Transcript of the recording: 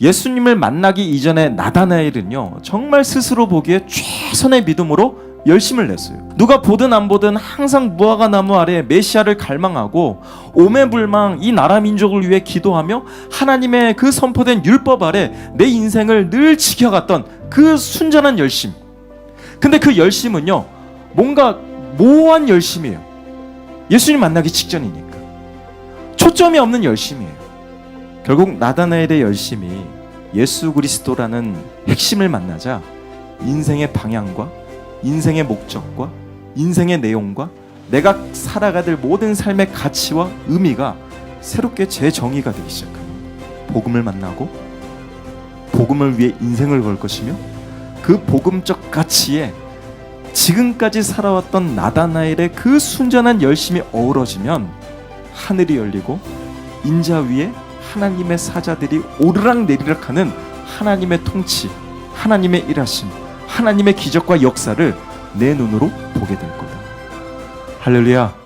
예수님을 만나기 이전에 나다나엘은요 정말 스스로 보기에 최선의 믿음으로 열심을 냈어요. 누가 보든 안 보든 항상 무화과 나무 아래 메시아를 갈망하고 오매불망 이 나라 민족을 위해 기도하며 하나님의 그 선포된 율법 아래 내 인생을 늘 지켜갔던 그 순전한 열심. 근데 그 열심은요 뭔가 모호한 열심이에요. 예수님 만나기 직전이니까 초점이 없는 열심이에요. 결국 나다나엘의 열심이 예수 그리스도라는 핵심을 만나자 인생의 방향과 인생의 목적과 인생의 내용과 내가 살아가야 될 모든 삶의 가치와 의미가 새롭게 재정의가 되기 시작합니다. 복음을 만나고 복음을 위해 인생을 걸 것이며 그 복음적 가치에 지금까지 살아왔던 나다나엘의 그 순전한 열심이 어우러지면 하늘이 열리고 인자 위에 하나님의 사자들이 오르락 내리락 하는 하나님의 통치, 하나님의 일하심, 하나님의 기적과 역사를 내 눈으로 보게 될 거다. 할렐루야.